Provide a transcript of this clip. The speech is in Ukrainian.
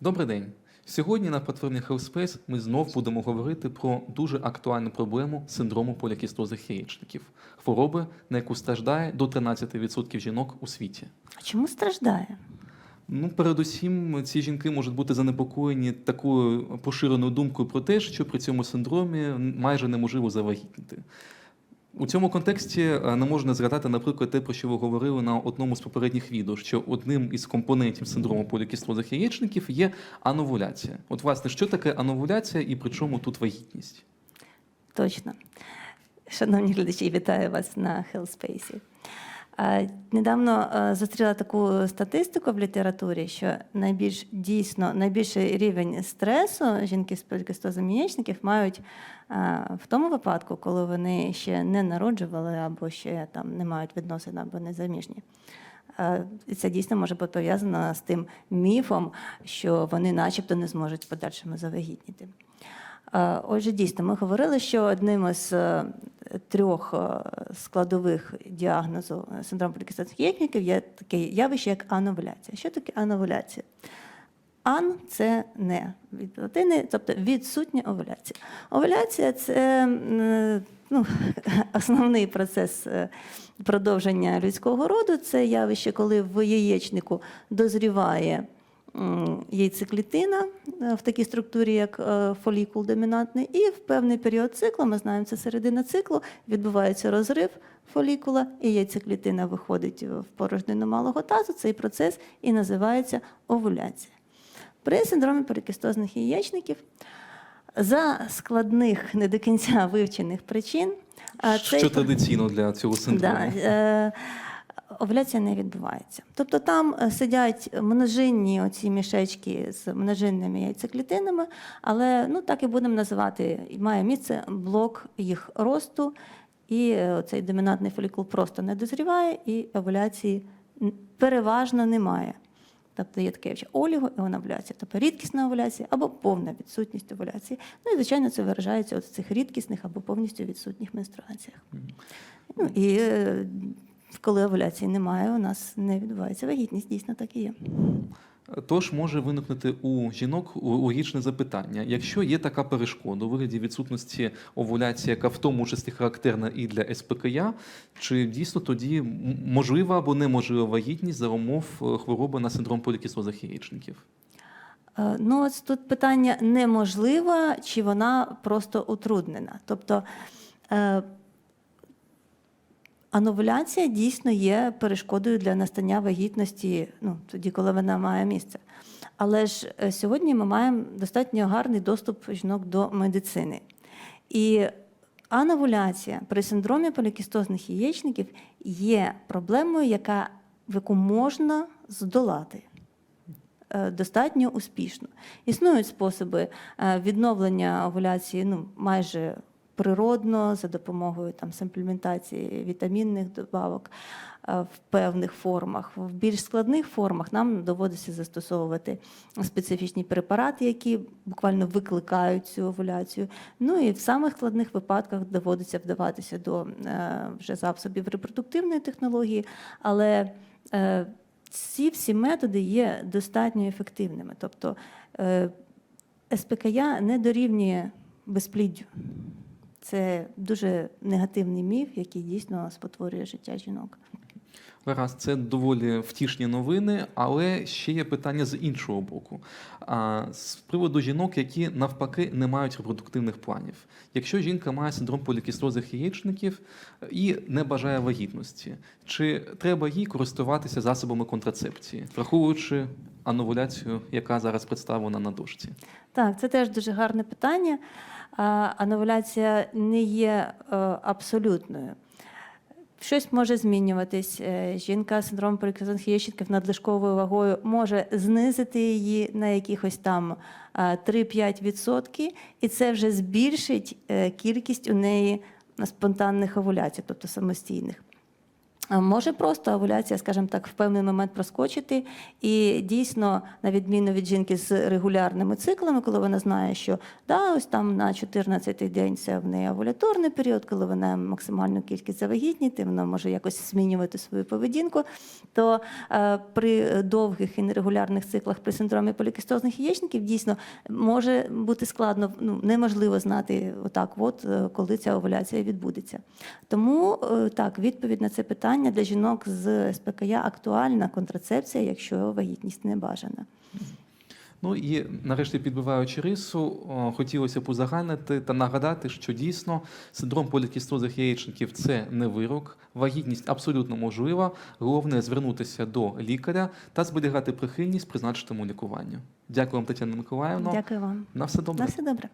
Добрий день. Сьогодні на платформі HealthSpace ми знов будемо говорити про дуже актуальну проблему синдрому полікістозних яєчників, хвороби, на яку страждає до 13% жінок у світі. А чому страждає? Ну, передусім, ці жінки можуть бути занепокоєні такою поширеною думкою про те, що при цьому синдромі майже неможливо завагітніти. У цьому контексті е, не можна згадати, наприклад, те, про що ви говорили на одному з попередніх відео, що одним із компонентів синдрому полікістозних яєчників є ановуляція. От, власне, що таке ановуляція і при чому тут вагітність? Точно. Шановні глядачі, вітаю вас на Хелспейсі. Недавно зустріла таку статистику в літературі, що найбільш дійсно найбільший рівень стресу жінки з полікістозом яєчників мають в тому випадку, коли вони ще не народжували або ще там не мають відносин або не заміжні. Е, І це дійсно може бути пов'язано з тим міфом, що вони, начебто, не зможуть в подальшому завагітніти. Е, Отже, дійсно, ми говорили, що одним із е, трьох складових діагнозу синдрому полікістозних яєчників є таке явище, як ановуляція. Що таке ановуляція? Ан це не від латини, тобто відсутня овуляція. Овуляція це ну, основний процес е, продовження людського роду. Це явище, коли в яєчнику дозріває яйцеклітина е, в такій структурі, як е, фолікул домінантний, і в певний період циклу, ми знаємо, це середина циклу, відбувається розрив фолікула, і яйцеклітина виходить в порожнину малого тазу. Цей процес і називається овуляція. При синдромі полікістозних яєчників за складних, не до кінця вивчених причин, а цей традиційно для цього синдрому? Да, е, овуляція не відбувається. Тобто там е, сидять множинні оці мішечки з множинними яйцеклітинами, але ну, так і будемо називати, має місце блок їх росту, і е, цей домінантний фолікул просто не дозріває, і овуляції переважно немає. Тобто є таке ще оліго і овуляція, тобто рідкісна овуляція або повна відсутність овуляції. Ну і звичайно, це виражається от в цих рідкісних або повністю відсутніх менструаціях. Ну і е, коли овуляції немає, у нас не відбувається вагітність, дійсно так і є. Тож може виникнути у жінок логічне запитання: якщо є така перешкода у вигляді відсутності овуляції, яка в тому числі характерна і для СПКЯ, чи дійсно тоді можлива або неможлива вагітність за умов е, хвороби на синдром полікістозних яєчників? Е, Ну, ось тут питання неможлива, чи вона просто утруднена. Тобто е, ановуляція дійсно є перешкодою для настання вагітності, ну, тоді, коли вона має місце. Але ж е, сьогодні ми маємо достатньо гарний доступ жінок до медицини. І ановуляція при синдромі полікістозних яєчників є проблемою, яка, яку можна здолати е, достатньо успішно. Існують способи е, відновлення овуляції ну, майже природно, за допомогою там, симплементації вітамінних добавок е, в певних формах. В більш складних формах нам доводиться застосовувати специфічні препарати, які буквально викликають цю овуляцію. Ну і в самих складних випадках доводиться вдаватися до е, вже засобів репродуктивної технології, але е, ці всі методи є достатньо ефективними. Тобто е, СПКЯ не дорівнює безпліддю. Це дуже негативний міф, який дійсно спотворює життя жінок. Гаразд, це доволі втішні новини, але ще є питання з іншого боку. А, з приводу жінок, які навпаки не мають репродуктивних планів. Якщо жінка має синдром полікістозних яєчників і не бажає вагітності, чи треба їй користуватися засобами контрацепції, враховуючи ановуляцію, яка зараз представлена на дошці? Так, це теж дуже гарне питання. А, Ановуляція не є е, абсолютною. Щось може змінюватись. Е, Жінка з синдромом полікістозних хіщенків надлишковою вагою може знизити її на якихось там е, 3-5%, і це вже збільшить е, кількість у неї спонтанних овуляцій, тобто самостійних. А Може просто овуляція, скажімо так, в певний момент проскочити. І дійсно, на відміну від жінки з регулярними циклами, коли вона знає, що да, ось там на 14-й день це в неї овуляторний період, коли вона максимальну кількість завагітніти, вона може якось змінювати свою поведінку, то е, при довгих і нерегулярних циклах при синдромі полікістозних яєчників дійсно може бути складно, ну, неможливо знати отак, от, е, коли ця овуляція відбудеться. Тому е, так, відповідь на це питання для жінок з СПКЯ актуальна контрацепція, якщо вагітність не бажана. Ну і нарешті підбиваючи рису, хотілося б узагальнити та нагадати, що дійсно синдром полікістозних яєчників це не вирок, вагітність абсолютно можлива. Головне звернутися до лікаря та зберігати прихильність призначеному лікуванню. Дякую вам, Тетяна Миколаївна. Дякую вам. На все добре. На все добре.